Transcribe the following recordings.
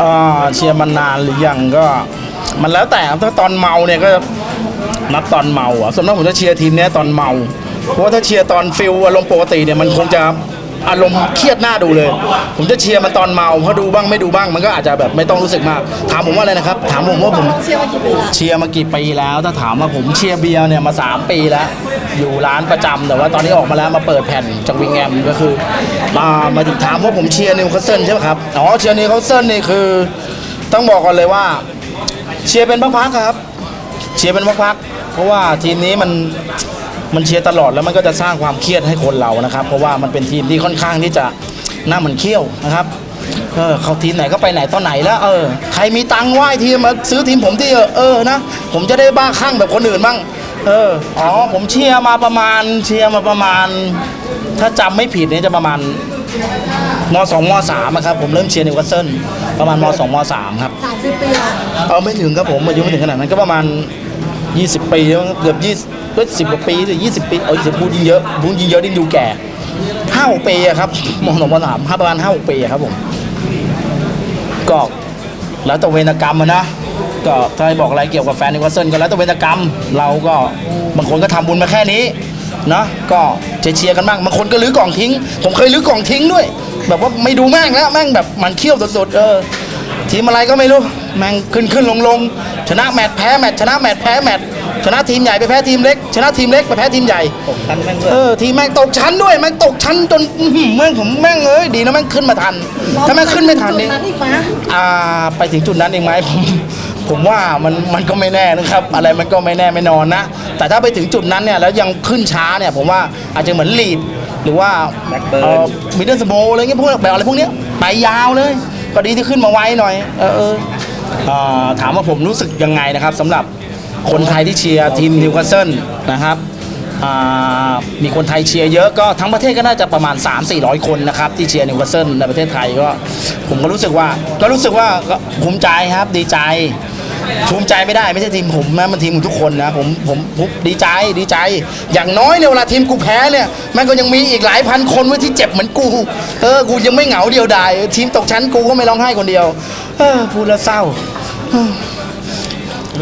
อ่าเชียร์มานานหรือยังก็มันแล้วแต่ครับถ้าตอนเมาเนี่ยก็นับตอนเมาอะส่วนมากผมจะเชียร์ทีมเนี้ยตอนเมา เพราะว่าถ้าเชียร์ตอนฟิลอารมณ์ปกติเนี่ยมันคงจะอารมณ์เครียดหน้าดูเลย ผมจะเชียร์มันตอนเมาเพราะดูบ้างไม่ดูบ้างมันก็อาจจะแบบไม่ต้องรู้สึกมาก ถามผมว่าอะไรนะครับ ถามผมว่าผมเชียร์มากี่ปีละเชียร์มากี่ปีแล้ว ถ้าถามว่าผมเชียร์เบียร์เนี่ยมา 3 ปีแล้ว อยู่ร้านประจำแต่ว่าตอนนี้ออกมาแล้วมาเปิดแผ่นจากวิงแอมก็คือ มามาถึงถามว่าผมเชียร์นิวคาสเซิลใช่ไหมครับอ๋อเชียร์นิวคาสเซิลนี่คือ ต้องบอกก่อนเลยว่า เชียร์เป็นพักๆครับ เชียร์เป็นพักๆเพราะว่าทีมนี้มันมันเชียร์ตลอดแล้วมันก็จะสร้างความเครียดให้คนเรานะครับ เพราะว่ามันเป็นทีมที่ค่อนข้างที่จะหน้าเหมือนเขี้ยวนะครับเออเขาทีมไหนก็ไปไหนตอนไหนแล้วเออใครมีตังค์ไหว้ทีมมาซื้อทีมผมที่เออเออนะผมจะได้บ้าคลั่งแบบคนอื่นบ้าง เออ อ๋อ ผมเชียร์มาประมาณเชียร์มาประมาณ ถ้าจำไม่ผิดเนี่ยจะประมาณมสองมสามอะครับ ผมเริ่มเชียร์นิวคาสเซิลประมาณมสองมสามครับ สามสิบปีละเอาไม่ถึงครับผมอายุไม่ถึงขนาดนั้นก็ประมาณ 20 ปีแล้วมั้งเกือบ20ก็สิบกว่าปีหรือ20 ปี เอาจะพูดยิ่งเยอะพูดยิ่งเยอะยิ่งดูแก่ห้าหกปีอะครับมองสองมสามห้าประมาณห้าหกปีอะครับผม ก็แล้วแต่เวรกรรมอะนะ ก็ถ้าให้บอกอะไรเกี่ยวกับแฟนนิวคาสเซิลก็แล้วแต่เวรกรรม เราก็บางคนก็ทำบุญมาแค่นี้เนาะก็เชียร์ๆกันบ้างบางคนก็ลื้อกล่องทิ้ง ผมเคยลื้อกล่องทิ้งด้วย แบบว่าไม่ดูแม่งแล้วแม่งแบบมันเคี้ยวสุดๆเออ ทีมอะไรก็ไม่รู้ แม่งขึ้นขึ้นลงลงชนะแมตช์แพ้แมตช์ชนะแมตช์แพ้แมตช์ชนะทีมใหญ่ไปแพ้ทีมเล็ก ชนะทีมเล็กไปแพ้ทีมใหญ่ตกชั้นแม่งด้วย เออทีมแม่งตกชั้นด้วยแม่งตกชั้นจนอื้อหือแม่งผมแม่งเอ้ยดีนะแม่งขึ้นมาทัน ถ้าแม่งขึ้นไม่ทันจุดนี่นั้นอีกไหมอ่าไปถึงจุดนั้นเองไหมผม ผมว่ามันมันก็ไม่แน่นะครับ อะไรมันก็ไม่แน่ไม่นอนนะ แต่ถ้าไปถึงจุดนั้นเนี่ยแล้วยังขึ้นช้าเนี่ยผมว่าอาจจะเหมือนลีด หรือว่า Blackburn มิดเดิลสโบอะไรเงี้ยพวกแบบอะไรพวกเนี้ยไปยาวเลย ก็ดีที่ขึ้นมาไว้หน่อย เออเอออ่าถามว่าผมรู้สึกยังไงนะครับสำหรับคนไทยที่เชียร์ทีมนิวคาสเซิลนะครับอ่า มีคนไทยเชียร์เยอะก็ทั้งประเทศก็น่าจะประมาณ 3-400 คนนะครับที่เชียร์นิวคาสเซิลในประเทศไทยก็ผมก็รู้สึกว่าก็รู้สึกว่าก็ภูมิใจครับดีใจภูมิใจไม่ได้ไม่ใช่ทีมผมนะมันทีมทุกคนนะผมผมผมดีใจดีใจ อย่างน้อยเนี่ยเวลาทีมกูแพ้เนี่ยแม่งก็ยังมีอีกหลายพันคนไว้ที่เจ็บเหมือนกู เออกูยังไม่เหงาเดียวดายทีมตกชั้นกูก็ไม่ร้องไห้คนเดียว เออพูดแล้วเศร้า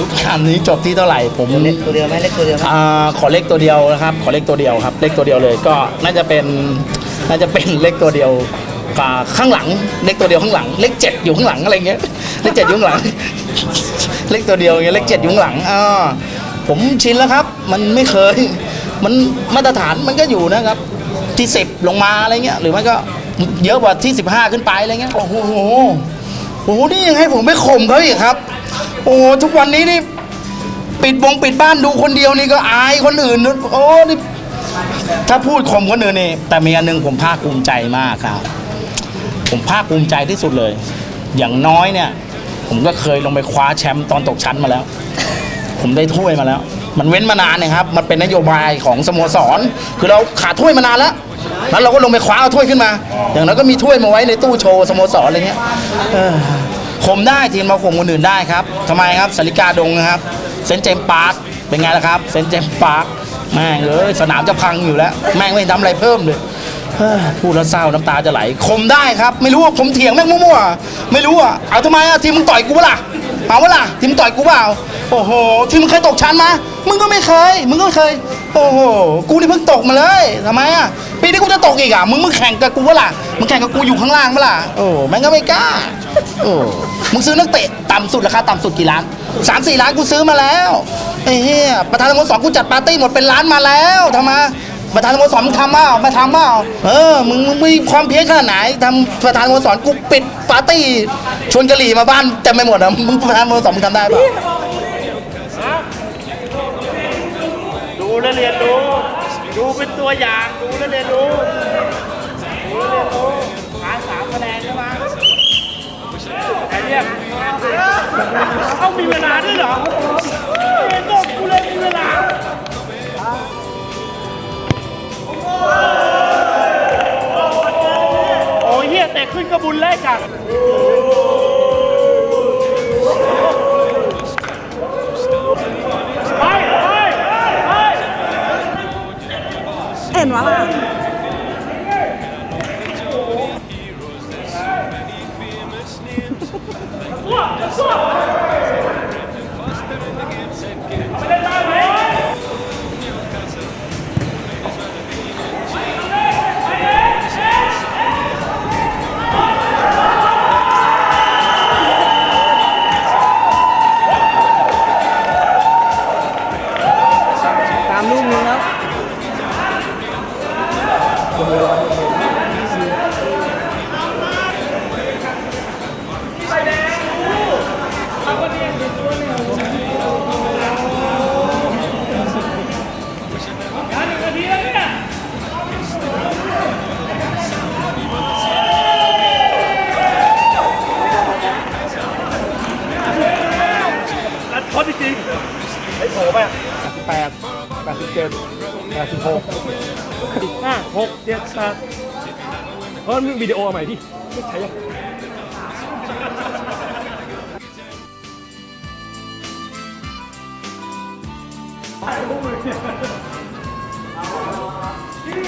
เออรูปการณ์นี้จบที่เท่าไหร่ผมเล็กตัวเดียวไหมเล็กตัวเดียวไหมอ่าขอเลขตัวเดียวนะครับ ขอเลขตัวเดียวครับ เลขตัวเดียวเลยก็น่าจะเป็นน่าจะเป็นเลขตัวเดียวอ่าข้างหลังเลขตัวเดียวข้างหลัง เลขเจ็ดอยู่ข้างหลังอะไรเงี้ยเลขเจ็ดอยู่ข้างหลัง เลขตัวเดียวอย่างเงี้ยเลขเจ็ดอยู่ข้างหลังอ่าผมชินแล้วครับ มันไม่เคย มันมาตรฐานมันก็อยู่นะครับ ที่สิบลงมาอะไรเงี้ยหรือไม่ก็เยอะกว่าที่สิบห้าขึ้นไปอะไรเงี้ยโอ้โหโอ้โหนี่ยังให้ผมไปข่มเขาอีกครับ โอ้ทุกวันนี้นี่ ปิดวงปิดบ้านดูคนเดียวนี่ก็อายคนอื่นโอ้นี่ถ้าพูดข่มคนอื่นนี่แต่มีอันหนึงผมภาคภูมิใจมากครับ ผมภาคภูมิใจที่สุดเลย อย่างน้อยเนี่ย ผมก็เคยลงไปคว้าแชมป์ตอนตกชั้นมาแล้ว ผมได้ถ้วยมาแล้ว มันเว้นมานานนะครับ มันเป็นนโยบายของสโมสร คือเราขาดถ้วยมานานแล้วแล้วเราก็ลงไปคว้าเอาถ้วยขึ้นมา อย่างนั้นก็มีถ้วยมาไว้ในตู้โชว์สโมสรอะไรเงี้ยเออ ข่มได้ทีมมาข่มคนอื่นได้ครับทำไมครับสาริกาดงนะครับเซนเจมปาร์คเป็นไงล่ะครับเซนเจมปาร์คแม่งเอ้ยสนามจะพังอยู่แล้ว แม่งไม่ทำอะไรเพิ่มเลยเฮ้ยพูดแล้วเศร้าน้ำตาจะไหลคมได้ครับ ไม่รู้ว่าผมเถียงแม่งมั่วๆไม่รู้อะเอาทำไมอะทีมมึงต่อยกูเปะล่าเอาเปะล่าทีมมึงต่อยกูเปล่าโอ้โหทีมมึงเคยตกชั้นมามึงก็ไม่เคย มึงก็ไม่เคย โอ้โห กูนี่เพิ่งตกมาเลยทำไมอะ ปีนี้กูจะตกอีกอะ มึงมึงแข่งกับกูเะล่ามึงแข่งกับกูอยู่ข้างล่างเปะล่าโอ้แม่งก็ไม่กล้า โอ้ มึงซื้อนักเตะต่ำสุดราคาต่ำสุดกี่ล้านสามสี่ล้านกูซื้อมาแล้วไอ้เหี้ยประธานสโมสรกูจัดปาร์ตี้หมดเป็นล้านมาแล้วทำไมประธานสโมสรมึงทำเปล่ามาทำเปล่าเออ มึงมึงมีความเพี้ยรขนาดไหนทำประธานสโมสรกูปิดปาร์ตี้ชวนกะหรี่มาบ้านเต็มไปหมดอะ มึงประธานสโมสรมึงทำได้เปล่า ดูและเรียนรู้ ดูเป็นตัวอย่าง ดูและเรียนรู้ ดูและเรียนรู้หาสามคะแนนใช่ไหมไอ้เนี่ยเอามีเวลาด้วยเหรอเรียนต้องกูเลยมีเวลาโอ้ยเฮียแต่ขึ้นกระบุญแรกกัน เห็น ตจริงๆไอ้โผล่ไปแปดแปดสิบเจ็ดแปดสิบหกห้าหกเจ็ดแปดเพราะมันวิดีโอใหม่ที่ไม่ใช่ยัง